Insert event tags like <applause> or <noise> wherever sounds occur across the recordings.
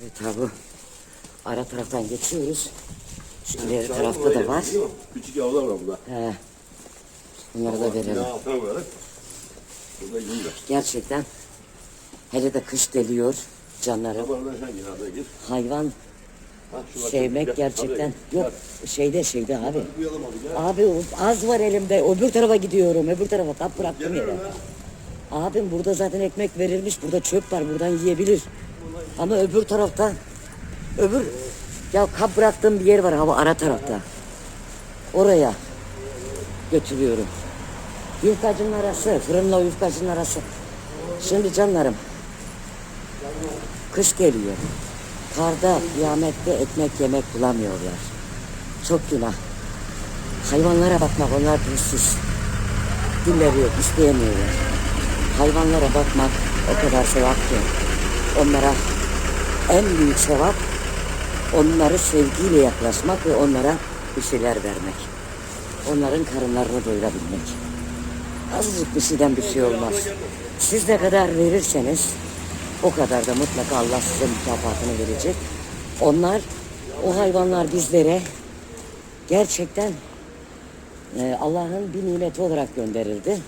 Evet abi. Ara taraftan geçiyoruz. Şu ileri tarafta da var. Küçük yavrular var burada. He. Bunları da verelim. Burada. Gerçekten hele de kış geliyor canlarım. Hayvan sevmek gerçekten yok şeyde şeyde abi. Abi az var elimde. Öbür tarafa gidiyorum. Öbür tarafa tap bıraktım yere. Abim burada zaten ekmek verilmiş. Burada çöp var. Buradan yiyebilir. Ama öbür tarafta öbür ya kap bıraktığım bir yer var hava ara tarafta. Oraya götürüyorum. Yufkacının arası, fırınla yufkacının arası. Şimdi canlarım, kış geliyor. Karda, kıyamette ekmek yemek bulamıyorlar. Çok günah. Hayvanlara bakmak onlar dilsiz. Dilleri yok, isteyemiyorlar. Hayvanlara bakmak o kadar sevap ki. Onlara en büyük sevap onları sevgiyle yaklaşmak ve onlara bir şeyler vermek. Onların karınlarını doyurabilmek. Azıcık bir şeyden bir şey olmaz. Siz ne kadar verirseniz o kadar da mutlaka Allah size mükafatını verecek. Onlar, o hayvanlar bizlere gerçekten e, Allah'ın bir nimeti olarak gönderildi.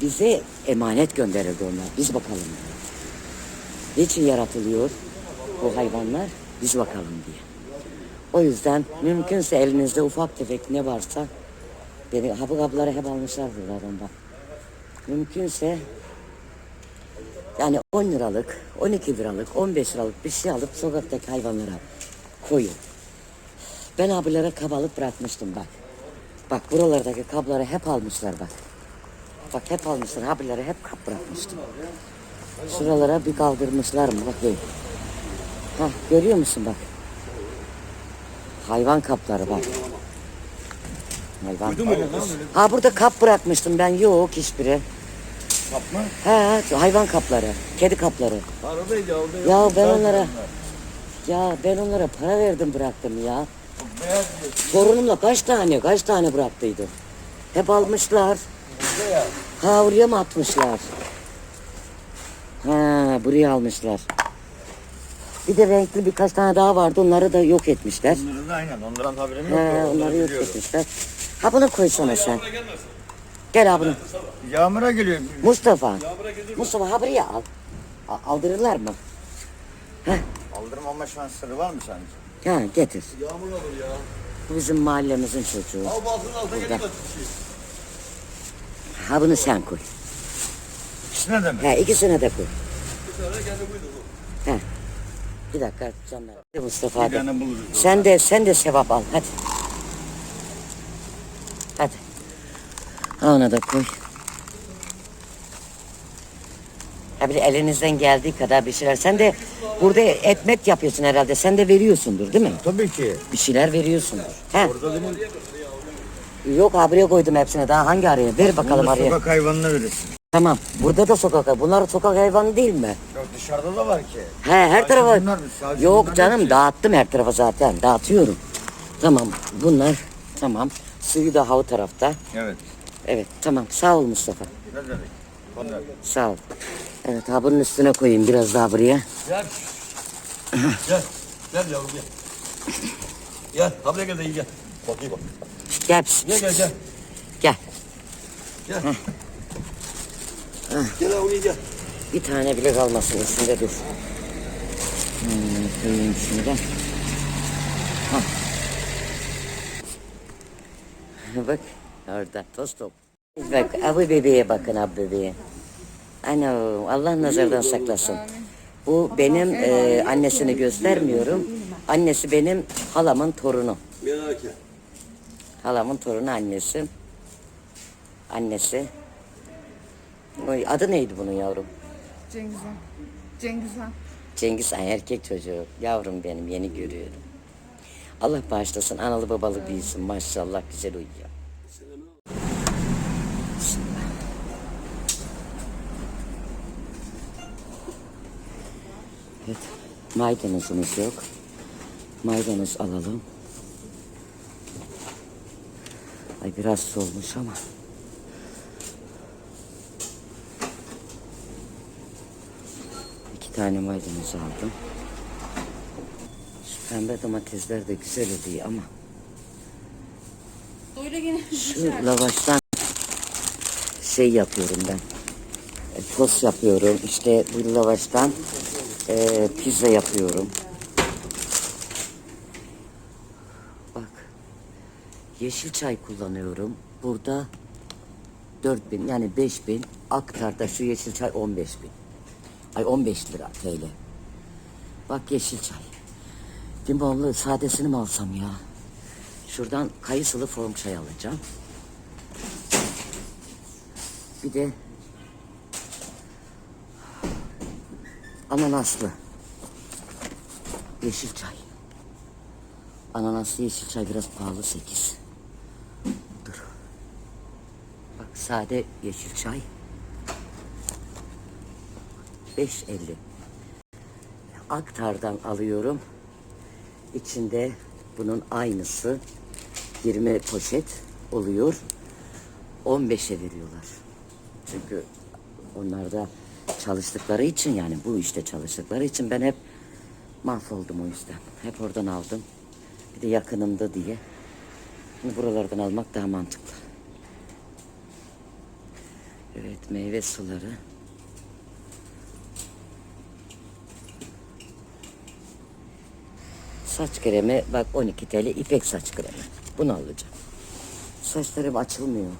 Bize emanet gönderildi onlar. Biz bakalım. Niçin yaratılıyor bu hayvanlar? Biz bakalım diye. O yüzden mümkünse elinizde ufak tefek ne varsa beni hapı kapıları hep almışlar buradan bak. Mümkünse yani 10 liralık, 12 liralık, 15 liralık bir şey alıp sokaktaki hayvanlara koyun. Ben abilere kap alıp bırakmıştım bak. Bak buralardaki kapları hep almışlar bak. Bak hep almışlar. Abilere hep kap bırakmıştım. Şuralara bir kaldırmışlar mı bakayım. Hah görüyor musun bak. Hayvan kapları bak. Hayvan. Ha burada kap bırakmıştım ben. Yok hiçbiri. Kap mı? He he, hayvan kapları. Kedi kapları. Aradaydı orada Ya ben onlara ya ben onlara para verdim bıraktım ya. Beyaz. Torunumla kaç tane kaç tane bıraktıydı. Hep almışlar. Burada ya. Ha oraya mı atmışlar? Ha buraya almışlar. Bir de renkli birkaç tane daha vardı. Onları da yok etmişler. Onların da aynen. Onların haberim yok. Ha, ya, onları yok biliyorum. etmişler. Ha bunu koysana sen. Gel abi bunu. Yağmur'a geliyor. Mustafa. Mustafa ha buraya al. A- Aldırırlar mı? Aldırma ama şansları var mı sence? Ha getir. Yağmur olur ya. Bu bizim mahallemizin çocuğu. Al balkının altına Burada. gelin Ha bunu sen koy. İkisine de mi? Ha ikisine de koy. Bir tane kendi buydu bu. Ha. Bir dakika canlar. Mustafa buluruz. Sen de sen de sevap al hadi. Hadi. Ha ona da koy. Ha bir de elinizden geldiği kadar bir şeyler. Sen de burada ekmek yapıyorsun herhalde. Sen de veriyorsundur değil mi? Tabii ki. Bir şeyler veriyorsundur. He. Orada benim Yok abiye koydum hepsine. Daha hangi araya? Ver bakalım araya. sokak hayvanına verirsin. Tamam. Burada da sokak. Bunlar sokak hayvanı değil mi? Yok dışarıda da var ki. He her Sadece tarafa. bunlar mı? Sadece Yok bunlar canım hepsi. dağıttım her tarafa zaten. Dağıtıyorum. Tamam. Bunlar tamam. Suyu da hava tarafta. Evet. Evet tamam. Sağ ol Mustafa. Ne demek? Onlar. Sağ ol. Evet ha bunun üstüne koyayım biraz daha buraya. Gel. gel. Gel yavrum gel. Gel. Habire gel de iyi gel. Bak. Gel pis, Gel pis, gel gel. Gel. Gel. Gel gel. Bir tane bile kalmasın üstünde dur. Hmm, koyayım şunu da. <laughs> Bak orada toz top. Bak abi bebeğe bakın abi bebeğe. Ano Allah nazardan saklasın. Bu benim e, annesini göstermiyorum. Annesi benim halamın torunu. Merak. Halamın torunu annesi. Annesi. Oy, Adı neydi bunun yavrum? Cengizhan. Cengizhan. Cengiz Han erkek çocuğu. Yavrum benim yeni görüyorum. Allah bağışlasın. Analı babalı büyüsün. Maşallah güzel uyuyor. Evet. Maydanozumuz yok. Maydanoz alalım. Ay biraz solmuş ama. Tane maydanoz aldım. Pembe domatesler de güzel oluyor ama şu lavaştan şey yapıyorum ben. E, tost yapıyorum. İşte bu lavaştan e, pizza yapıyorum. Bak. Yeşil çay kullanıyorum. Burada 4000 yani 5000. Aktar'da şu yeşil çay 15 bin. Ay 15 lira TL. Bak yeşil çay. Limonlu sadesini mi alsam ya? Şuradan kayısılı form çay alacağım. Bir de ananaslı yeşil çay. Ananaslı yeşil çay biraz pahalı 8. Dur. Bak sade yeşil çay. 5.50. Aktar'dan alıyorum. İçinde bunun aynısı 20 poşet oluyor. 15'e veriyorlar. Çünkü onlar da çalıştıkları için yani bu işte çalıştıkları için ben hep mahvoldum o yüzden. Hep oradan aldım. Bir de yakınımda diye. Şimdi buralardan almak daha mantıklı. Evet meyve suları. Saç kremi bak 12 TL ipek saç kremi. Bunu alacağım. Saçlarım açılmıyor.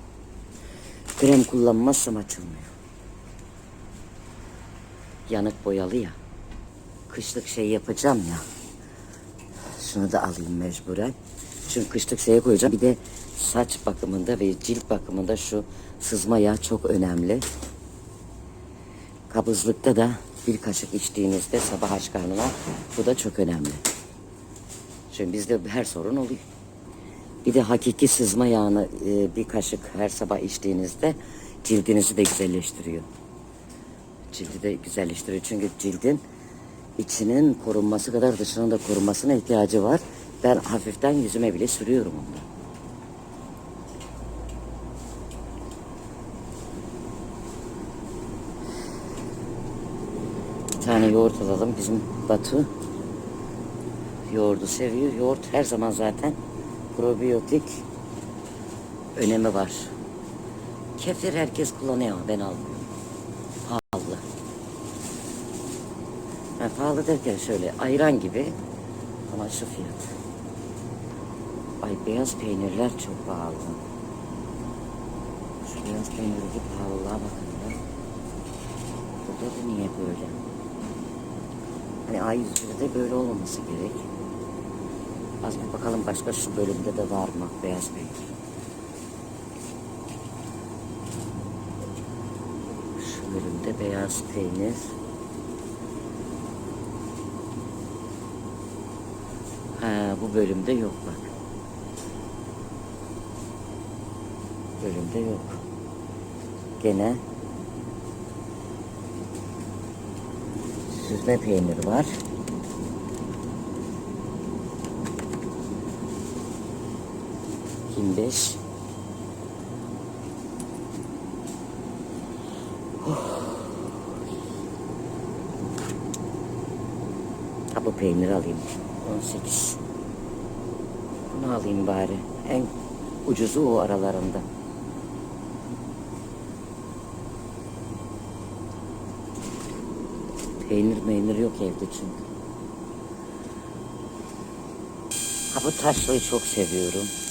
Krem kullanmazsam açılmıyor. Yanık boyalı ya. Kışlık şey yapacağım ya. Şunu da alayım mecburen. Çünkü kışlık şeye koyacağım. Bir de saç bakımında ve cilt bakımında şu sızma yağı çok önemli. Kabızlıkta da bir kaşık içtiğinizde sabah aç karnına bu da çok önemli. Şimdi bizde her sorun oluyor. Bir de hakiki sızma yağını e, bir kaşık her sabah içtiğinizde cildinizi de güzelleştiriyor. Cildi de güzelleştiriyor. Çünkü cildin içinin korunması kadar dışının da korunmasına ihtiyacı var. Ben hafiften yüzüme bile sürüyorum onu. Bir tane yoğurt alalım. Bizim Batu yoğurdu seviyor. Yoğurt her zaman zaten probiyotik önemi var. Kefir herkes kullanıyor ben almıyorum. Pahalı. Yani pahalı derken şöyle ayran gibi ama şu fiyat. Ay beyaz peynirler çok pahalı. Şu beyaz peynirli pahalılığa bakın ya. Burada da niye böyle? Hani A101'de böyle olmaması gerek. Az bir bakalım başka şu bölümde de var mı beyaz peynir. Şu bölümde beyaz peynir. Ha, bu bölümde yok bak. Bölümde yok. Gene süzme peynir var. Kim beş. Ha bu peynir alayım. 18. Bunu alayım bari. En ucuzu o aralarında. Peynir meynir yok evde çünkü. Ha bu taşlıyı çok seviyorum.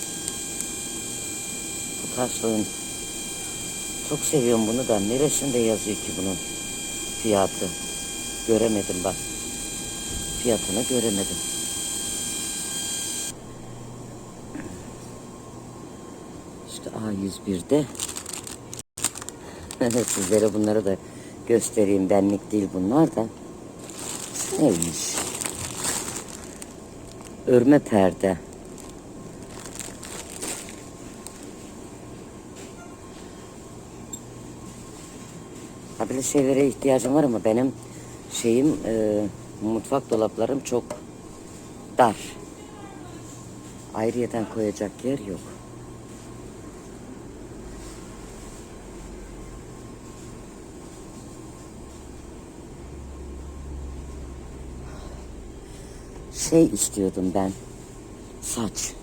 Taşlığın çok seviyorum bunu da neresinde yazıyor ki bunun fiyatı? Göremedim bak. Fiyatını göremedim. İşte A101'de <laughs> sizlere bunları da göstereyim. Benlik değil bunlar da. Neymiş? Örme perde. Ha böyle şeylere ihtiyacım var ama benim şeyim e, mutfak dolaplarım çok dar. Ayrıyeten koyacak yer yok. Şey istiyordum ben. Saç.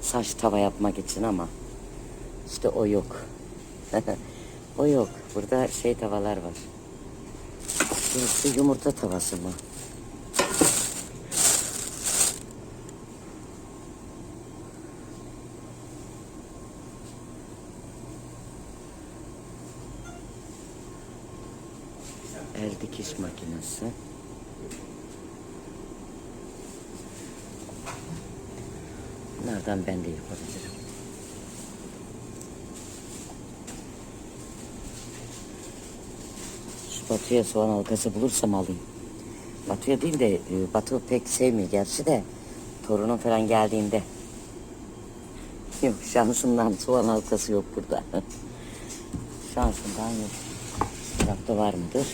Saç tava yapmak için ama işte o yok. <laughs> o yok. Burada şey tavalar var. Burası yumurta tavası mı? El dikiş makinesi. Bunlardan ben de yapabilirim. Şu Batu'ya soğan halkası bulursam alayım. Batu'ya değil de e, Batu pek sevmiyor gerçi de torunum falan geldiğinde. Yok şansından soğan halkası yok burada. <laughs> şansından yok. Tarafta var mıdır?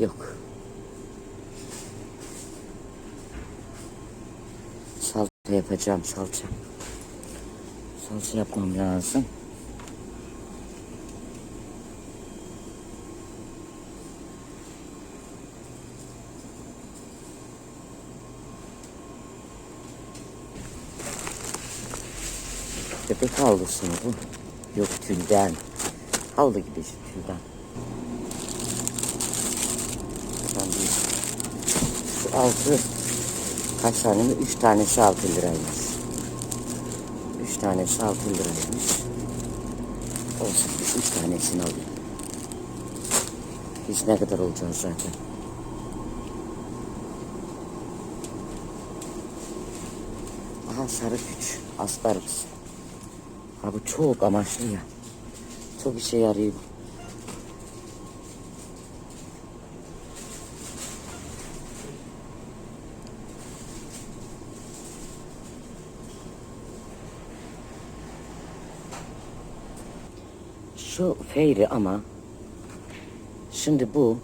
Yok. Salça yapacağım salça. Salça yapmam lazım. Havlusu mu bu? Yok tülden. Havlu gibi işte tülden. Şu altı kaç tane mi? Üç tanesi altı liraymış. Üç tanesi altı liraymış. Olsun biz üç tanesini alayım. Biz ne kadar olacağız zaten. Aha sarı güç. Aspargus. Ha çok amaçlı ya. Çok işe yarıyor. bu. Şu feyri ama şimdi bu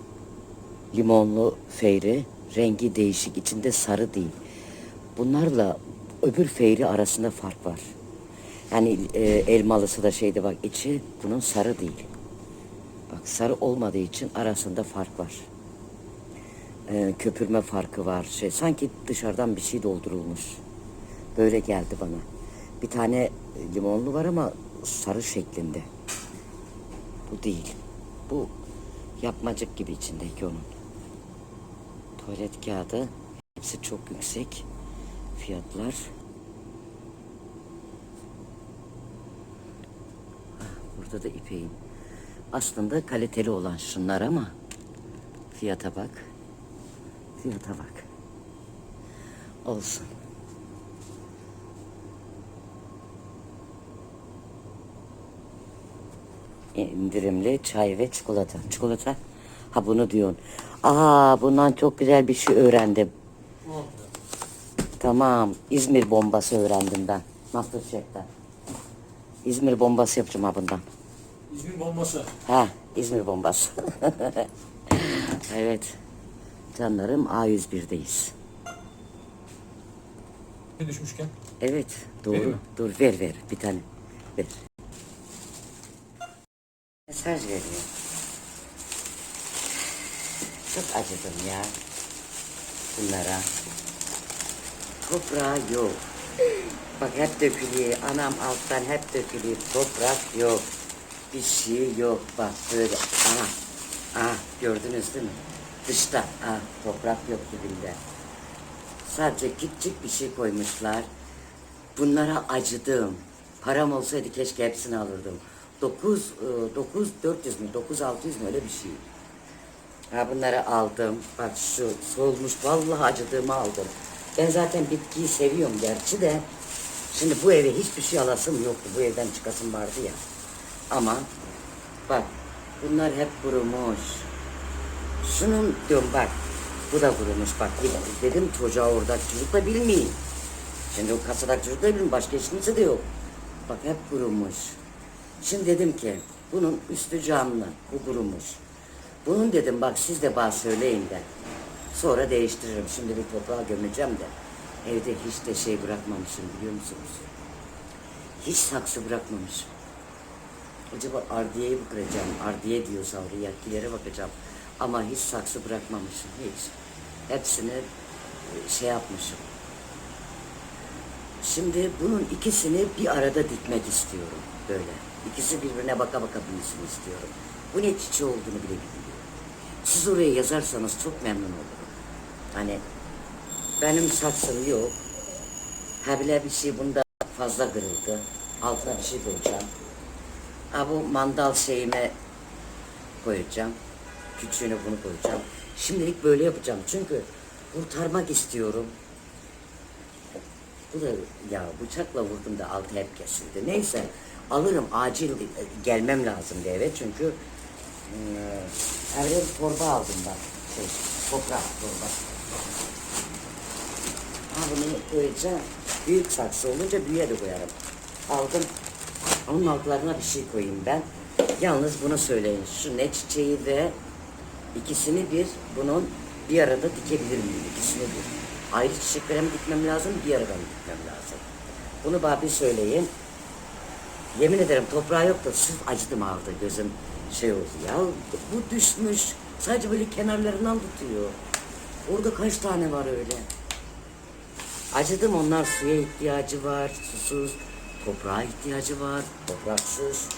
limonlu feyri rengi değişik içinde sarı değil. Bunlarla öbür feyri arasında fark var. Yani e, elmalısı da şeyde bak içi bunun sarı değil. Bak sarı olmadığı için arasında fark var. E, köpürme farkı var. Şey sanki dışarıdan bir şey doldurulmuş. Böyle geldi bana. Bir tane limonlu var ama sarı şeklinde. Bu değil. Bu yapmacık gibi içindeki onun. Tuvalet kağıdı. Hepsi çok yüksek. Fiyatlar. Da ipeğin. Aslında kaliteli olan şunlar ama fiyata bak. Fiyata bak. Olsun. indirimli çay ve çikolata. Çikolata. Ha bunu diyorsun. Aa bundan çok güzel bir şey öğrendim. Tamam. İzmir bombası öğrendim ben. Masterchef'ten. İzmir bombası yapacağım ha bundan. İzmir bombası. Ha İzmir bombası. <laughs> evet. Canlarım A101'deyiz. Ne düşmüşken? Evet doğru. Dur ver ver bir tane. Ver. Mesaj veriyor. Çok acıdım ya. Bunlara. Toprağı yok. Bak hep dökülüyor. Anam alttan hep dökülüyor. Toprak yok. Bir şey yok. Bak böyle. Aha. Aha gördünüz değil mi? Dışta. Aha toprak yok dibinde. Sadece küçük bir şey koymuşlar. Bunlara acıdım. Param olsaydı keşke hepsini alırdım. 9, 9, 400 mü, 9, 600 mü öyle bir şey. Ha bunları aldım. Bak şu solmuş vallahi acıdığımı aldım. Ben zaten bitkiyi seviyorum gerçi de. Şimdi bu eve hiçbir şey alasım yoktu. Bu evden çıkasım vardı ya. Ama bak bunlar hep kurumuş. Şunun diyorum bak. Bu da kurumuş bak. Dedim çocuğa orada çocuk da bilmeyin. Şimdi o kasadaki çocuk da bilmiyor. Başka hiç kimse de yok. Bak hep kurumuş. Şimdi dedim ki bunun üstü camlı. Bu kurumuş. Bunun dedim bak siz de bana söyleyin de. Sonra değiştiririm. Şimdi bir toprağa gömeceğim de. Evde hiç de şey bırakmamışım biliyor musunuz? Hiç saksı bırakmamışım. Acaba ardiyeye mi kıracağım? Ardiye diyor Savri. Yetkililere bakacağım. Ama hiç saksı bırakmamışım hiç. Hepsini e, şey yapmışım. Şimdi bunun ikisini bir arada dikmek istiyorum böyle. İkisi birbirine baka baka büyüsün istiyorum. Bu ne çiçeği olduğunu bile bilmiyorum. Siz oraya yazarsanız çok memnun olurum. Hani benim saksım yok. Ha bile bir şey bunda fazla kırıldı. Altına bir şey koyacağım. Ha bu mandal şeyime koyacağım. Küçüğünü bunu koyacağım. Şimdilik böyle yapacağım. Çünkü kurtarmak istiyorum. Bu da ya bıçakla vurdum da altı hep kesildi. Neyse alırım acil gelmem lazım eve çünkü e, evde bir torba aldım ben. Şey, toprak torba. Ha bunu koyacağım. Büyük saksı olunca büyüğe de koyarım. Aldım. Onun altlarına bir şey koyayım ben. Yalnız bunu söyleyin. Şu ne çiçeği ve ikisini bir bunun bir arada dikebilir miyim? İkisini bir. Ayrı çiçeklere mi dikmem lazım, bir arada mı dikmem lazım? Bunu bana bir söyleyin. Yemin ederim toprağı yok da sırf acıdım aldı gözüm şey oldu ya. Bu düşmüş. Sadece böyle kenarlarından tutuyor. Orada kaç tane var öyle? Acıdım onlar suya ihtiyacı var, susuz. Toprağa ihtiyacı var, topraksız.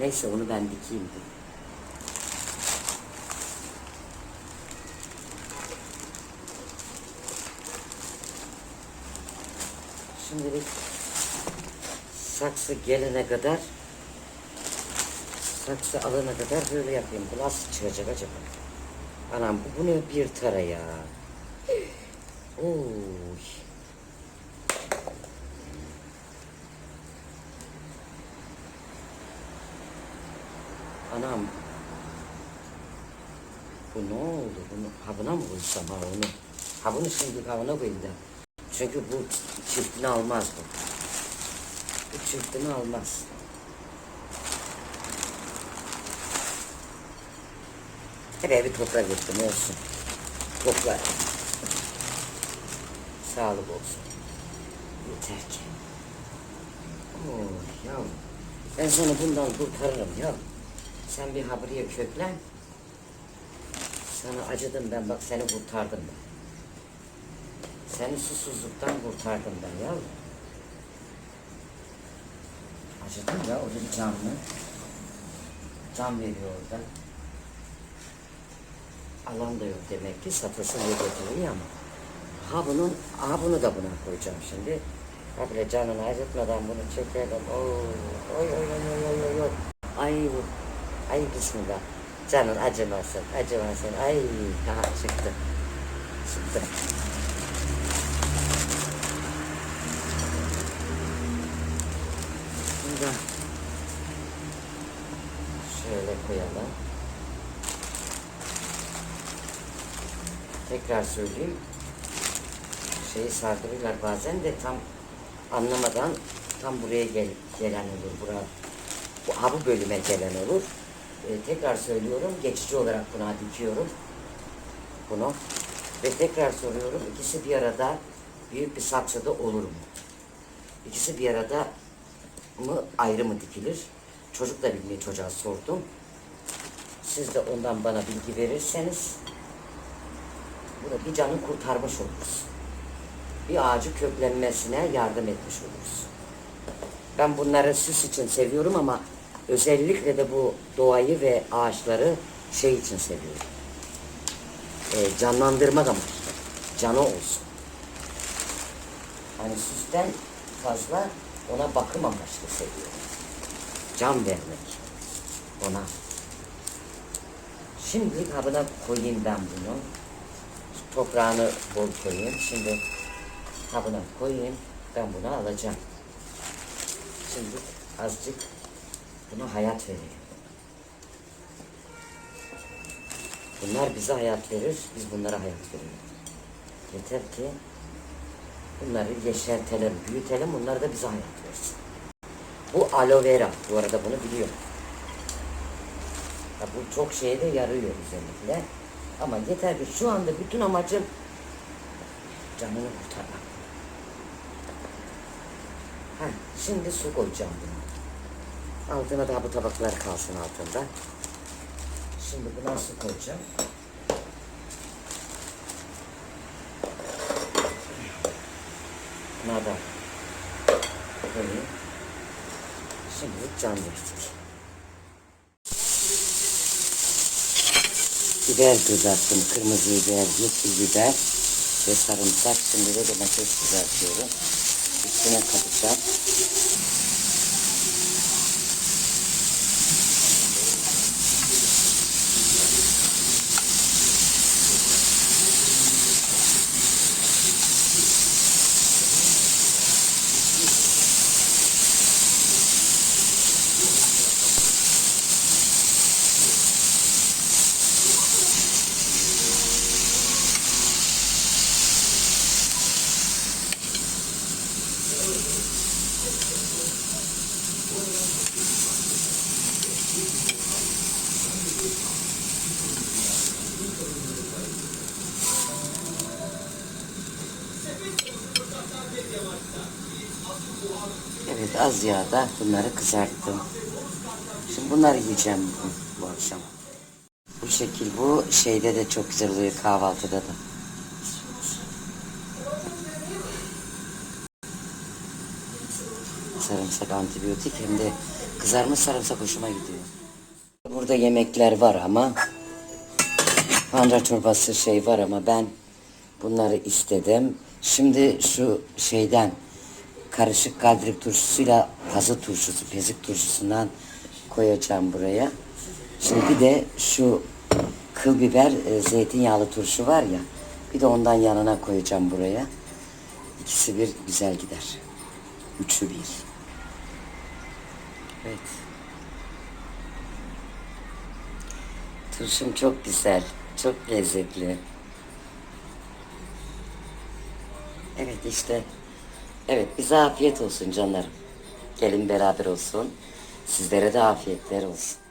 Neyse onu ben dikeyim. Şimdilik saksı gelene kadar saksı alana kadar böyle yapayım. Bu nasıl çıkacak acaba? Anam bu, bu ne bir tara ya. Oy. Anam. Bu ne oldu? Bunu habına mı koysam ha onu? Ha bunu şimdi havuna koyayım da. Çünkü bu çiftini almaz bu. Bu çiftini almaz. Hep evi toprak ettim olsun. Toprak. Sağlık olsun. Yeter ki. Oh ya. Ben seni bundan kurtarırım ya. Sen bir habriye köklen. Sana acıdım ben bak seni kurtardım ben. Seni susuzluktan kurtardım ben ya. Acıdım ya orada bir canlı. Can veriyor orada. Alan da yok demek ki satısı yok getiriyor ama. Ha bunun, ha bunu da buna koyacağım şimdi. Ha böyle canını acıtmadan bunu çekelim. Oo, oy oy oy oy oy oy. Ay bu. Ay bismillah. Canın acımasın, acımasın. Ay ha çıktı. Çıktı. Şimdi şöyle koyalım. Tekrar söyleyeyim. Şeyi sardırırlar bazen de tam anlamadan tam buraya gel, gelen olur. Bura, bu, ha bu bölüme gelen olur. Ee, tekrar söylüyorum. Geçici olarak buna dikiyorum. Bunu. Ve tekrar soruyorum. ikisi bir arada büyük bir saksıda olur mu? İkisi bir arada mı ayrı mı dikilir? Çocuk da bilmeyi çocuğa sordum. Siz de ondan bana bilgi verirseniz burada bir canı kurtarmış oluruz. Bir ağacı köklenmesine yardım etmiş oluruz. Ben bunları süs için seviyorum ama özellikle de bu doğayı ve ağaçları şey için seviyorum. Ee, canlandırmak amaçlı. Canı olsun. Hani süsten fazla ona bakım amaçlı seviyorum. Can vermek ona. Şimdi kabına koyayım ben bunu. Toprağını bol koyayım. Şimdi kabına koyayım. Ben bunu alacağım. Şimdi azıcık buna hayat vereyim. Bunlar bize hayat verir, biz bunlara hayat veriyoruz. Yeter ki bunları yeşertelim, büyütelim, bunlar da bize hayat versin. Bu aloe vera, bu arada bunu biliyorum. Ya bu çok şeye de yarıyor özellikle. Ama yeter ki şu anda bütün amacım canını kurtarmak. Ha, şimdi su koyacağım bunu. Altına daha bu tabaklar kalsın altında. Şimdi buna su koyacağım. Buna da koyayım. Şimdi can döktük. Biber kızarttım. Kırmızı biber, yeşil biber ve sarımsak. Şimdi de domates kızartıyorum. Üstüne kapıcak. Az yağda bunları kızarttım. Şimdi bunları yiyeceğim bugün, bu akşam. Bu şekil bu şeyde de çok güzel oluyor kahvaltıda da. Sarımsak antibiyotik hem de kızarmış sarımsak hoşuma gidiyor. Burada yemekler var ama pancar çorbası şey var ama ben bunları istedim. Şimdi şu şeyden karışık kaldırık turşusuyla pazı turşusu, pezik turşusundan koyacağım buraya. Şimdi bir de şu kıl biber e, zeytinyağlı turşu var ya bir de ondan yanına koyacağım buraya. İkisi bir güzel gider. Üçü bir. Evet. Turşum çok güzel. Çok lezzetli. Evet işte. Evet bize afiyet olsun canlarım. Gelin beraber olsun. Sizlere de afiyetler olsun.